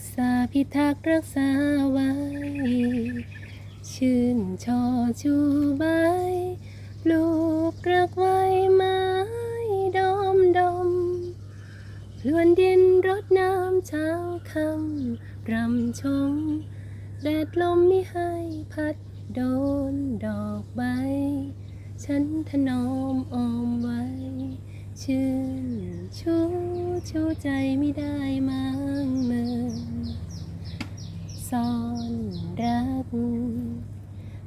ตสาพิทักษ์รักษาไว้ ชื่นชอชูใบปลูกรักไว้ไม้ดอมดมพลวนดินรดน้ำเช้าคำรำชม แดดลมมิให้พัดโดนดอกใบ ฉันถนอมออมไว้ ชื่นชูชูใจไม่ได้มั่งเมินซ่อนรัก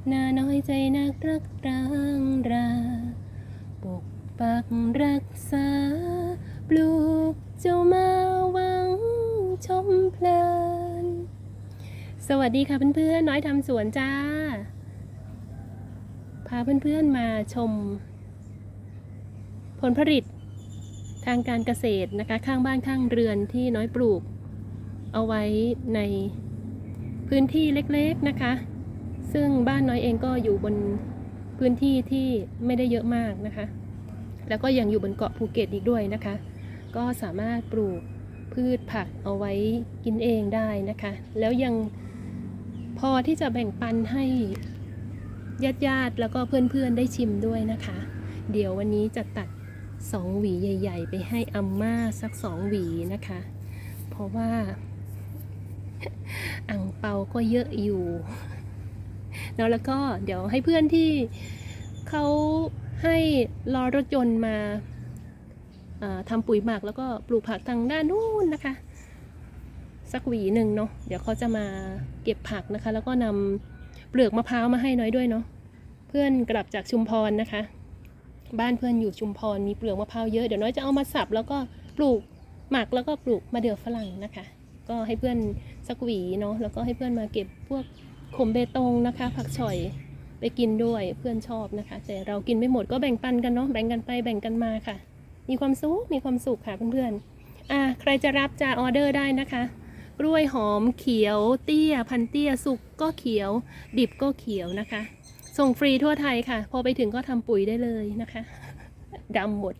หน้าน้อยใจนักรักร้างราปกปักรักษา ปลูกเจ้ามาหวังชมเพลิน สวัสดีค่ะเพื่อนๆ น้อยทำสวนจ้า พาเพื่อนๆมาชม ผลผลิตทางการเกษตรนะคะ ข้างบ้านข้างเรือนที่น้อยปลูก เอาไว้ในพื้นที่เล็กๆนะคะ ซึ่งบ้านน้อยเองก็อยู่บนพื้นที่ที่ไม่ได้เยอะมากนะคะ แล้วก็ยังอยู่บนเกาะภูเก็ตอีกด้วยนะคะ ก็สามารถปลูกพืชผักเอาไว้กินเองได้นะคะ แล้วยังพอที่จะแบ่งปันให้ญาติญาติๆแล้วก็เพื่อนๆได้ชิมด้วยนะคะ เดี๋ยววันนี้จะตัดสองหวีใหญ่ ๆ ไปให้อัมม่าสักสองหวีนะคะ เพราะว่าอ่างเปาก็เยอะอยู่ นาะแล้วก็เดี๋ยวให้เพื่อนที่เขาให้รอรถยนต์มาอ่าทำปุ๋ยหมักแล้วก็ปลูกผักทางด้านนู้นนะคะ สักหวีหนึ่งเนาะเดี๋ยวเขาจะมาเก็บผักนะคะ แล้วก็นำเปลือกมะพร้าวมาให้น้อยด้วยเนาะเพื่อนกลับจากชุมพรนะคะ บ้านเพื่อนอยู่ชุมพรมีเปลือกมะพร้าวเยอะเดี๋ยวน้อยจะเอามาสับแล้วก็ปลูกหมักแล้วก็ปลูกมะเดื่อฝรั่งนะคะ ก็ให้เพื่อนสักหวีเนาะแล้วก็ให้เพื่อนมาเก็บพวก ขมเบตงนะคะ ผักฉ่อยไปกินด้วยเพื่อนชอบนะคะ แต่เรากินไม่หมดก็แบ่งปันกันเนาะแบ่งกันไปแบ่งกันมาค่ะ มีความสุขมีความสุขค่ะเพื่อนๆอะใครจะรับจะออเดอร์ได้นะคะกล้วยหอมเขียว เตี้ย พันเตี้ย สุกก็เขียว ดิบก็เขียวนะคะ ส่งฟรีทั่วไทยค่ะ พอไปถึงก็ทำปุ๋ยได้เลยนะคะดำหมด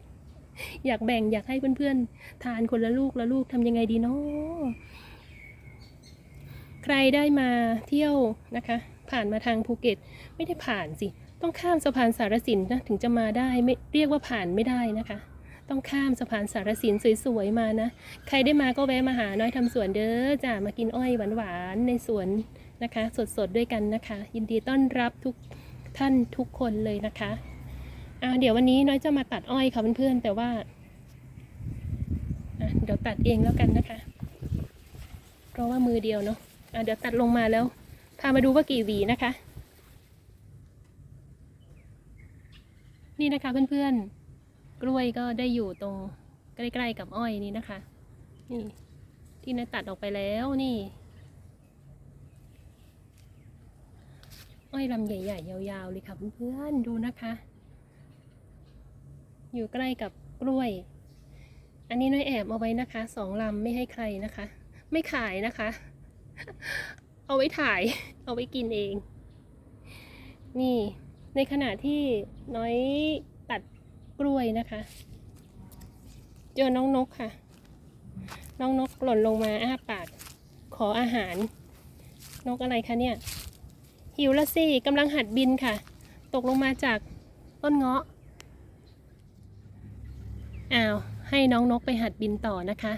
อยากแบ่งอยากให้เพื่อนๆ ทานคนละลูกละลูกทำยังไงดีเนาะ ใครได้มาเที่ยวนะคะ ผ่านมาทางภูเก็ต ไม่ได้ผ่านสิ ต้องข้ามสะพานสารสินนะถึงจะมาได้ไม่เรียกว่าผ่านไม่ได้นะคะ ต้องข้ามสะพานสารสินสวยๆมานะ ใครได้มาก็แวะมาหาน้อยทำสวนเด้อจ้ามากินอ้อยหวานๆในสวนนะคะ สดๆด้วยกันนะคะ ยินดีต้อนรับทุกท่านทุกคนเลยนะคะอ่าเดี๋ยววันนี้น้อยจะมาตัดอ้อยค่ะเพื่อนๆแต่ว่าเดี๋ยวตัดเองแล้วกันนะคะ เพราะว่ามือเดียวเนาะ เดี๋ยวตัดลงมาแล้ว พามาดูว่ากี่หวีนะคะ นี่นะคะเพื่อนๆ กล้วยก็ได้อยู่ตรงใกล้ๆกับอ้อยนี่นะคะ นี่ที่นายตัดออกไปแล้วนี่ อ้อยลำใหญ่ๆ ยาวๆเลยค่ะเพื่อนๆ ดูนะคะ อยู่ใกล้กับกล้วย อันนี้น้อยแอบเอาไว้นะคะสองลำไม่ให้ใครนะคะ ไม่ขายนะคะ เอาไว้ถ่าย เอาไว้กินเอง นี่ ในขณะที่น้อยตัดกล้วยนะคะ เจอน้องนกค่ะ น้องนกหล่นลงมาอ้าปาก ขออาหาร นกอะไรคะเนี่ย หิวละสิกำลังหัดบินค่ะ ตกลงมาจากต้นเงาะอ้าว ให้น้องนกไปหัดบินต่อนะคะ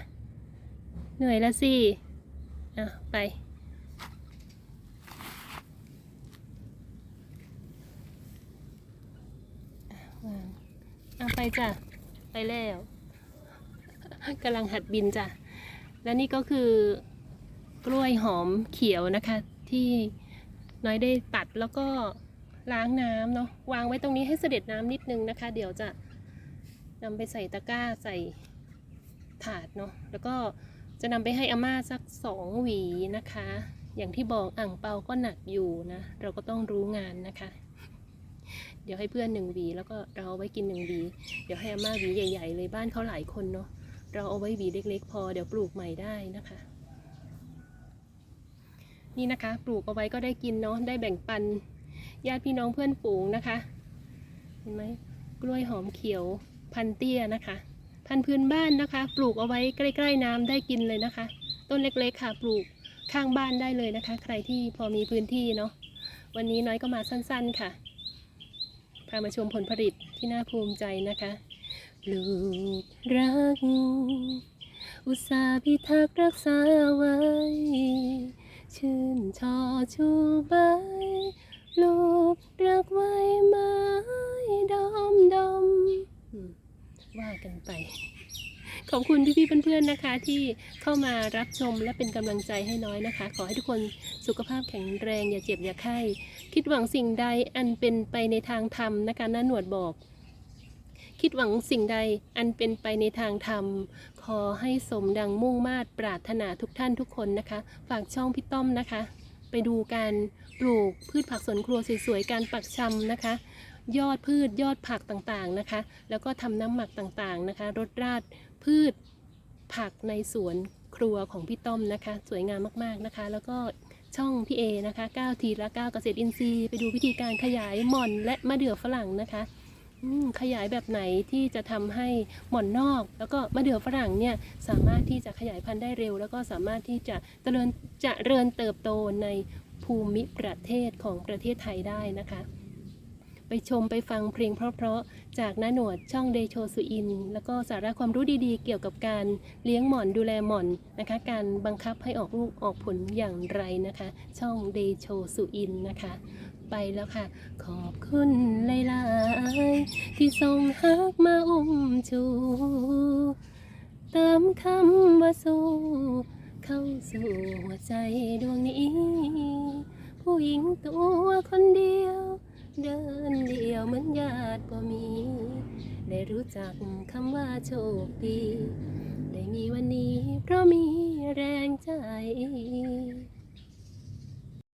เหนื่อยละสิ อ้าวไปวางเอาไปจ้ะ ไปแล้วกำลังหัดบินจ้ะ และนี่ก็คือกล้วยหอมเขียวนะคะ ที่น้อยได้ตัดแล้วก็ล้างน้ำเนาะวางไว้ตรงนี้ให้เสด็จน้ำนิดนึงนะคะ เดี๋ยวจะนำไปใส่ตะกร้าใส่ถาดเนาะแล้วก็ จะนำไปให้อาม่าสักสองหวีนะคะ อย่างที่บอกอ่างเปาก็หนักอยู่นะ เราก็ต้องรู้งานนะคะ เดี๋ยวให้เพื่อนหนึ่งหวี แล้วก็เราเอาไว้กินหนึ่งหวี เดี๋ยวให้อาม่าหวีใหญ่ ๆ เลยบ้านเขาหลายคนเนาะ เราเอาไว้หวีเล็ก ๆ พอเดี๋ยวปลูกใหม่ได้นะคะ นี่นะคะ ปลูกเอาไว้ก็ได้กินเนาะ ได้แบ่งปันญาติพี่น้องเพื่อนฝูงนะคะ เห็นไหมกล้วยหอมเขียวพันเตี้ยนะคะ พันธุ์พื้นบ้านนะคะ ปลูกเอาไว้ใกล้ ๆ น้ำได้กินเลยนะคะ ต้นเล็กๆค่ะปลูกข้างบ้านได้เลยนะคะ ใครที่พอมีพื้นที่เนาะวันนี้น้อยก็มาสั้น ๆค่ะพามาชมผลผลิตที่น่าภูมิใจนะคะลูกรัก อุตสาห์พิทักษ์รักษาไว้ ชื่นชอชูใบลูกรักไว้ไม้ดอมดอมอืม ว่ากันไป ขอบคุณพี่ๆเพื่อนๆนะคะ ที่เข้ามารับชมและเป็นกำลังใจให้น้อยนะคะ ขอให้ทุกคนสุขภาพแข็งแรงอย่าเจ็บอย่าไข้ คิดหวังสิ่งใดอันเป็นไปในทางธรรมนะคะน้าหนวดบอกคิดหวังสิ่งใดอันเป็นไปในทางธรรม ขอให้สมดังมุ่งมาตรปรารถนาทุกท่านทุกคนนะคะ ฝากช่องพี่ต้อมนะคะ ไปดูการปลูกพืชผักสวนครัวสวยๆ การปักชำนะคะ ยอดพืชยอดผักต่างๆนะคะ แล้วก็ทำน้ำหมักต่างๆนะคะรดราดพืชผักในสวนครัวของพี่ต้อมนะคะ สวยงามมากๆนะคะ แล้วก็ช่องพี่เอนะคะ9ทีละ9เกษตรอินทรีย์ไปดูวิธีการขยายหม่อนและมะเดื่อฝรั่งนะคะขยายแบบไหนที่จะทำให้หม่อนนอก แล้วก็มะเดื่อฝรั่งเนี่ยสามารถที่จะขยายพันธุ์ได้เร็ว แล้วก็สามารถที่จะเจริญเจริญเติบโตในภูมิประเทศของประเทศไทยได้นะคะ ไปชมไปฟังเพลงเพราะๆ จากน้าหนวดช่องเดโชสุอิน แล้วก็สาระความรู้ดีๆ เกี่ยวกับการเลี้ยงหม่อนดูแลหม่อนนะคะ การบังคับให้ออกลูกออกผลอย่างไรนะคะ ช่องเดโชสุอินนะคะ ไปแล้วค่ะ ขอบคุณหลายๆที่ส่งฮักมาอุ้มชูเติมคำว่าสู้เข้าสู่หัวใจดวงนี้ ผู้หญิงตัวคนเดียว เดินเดียวเหมือนญาติบ่มี ได้รู้จักคำว่าโชคดี ได้มีวันนี้เพราะมีแรงใจ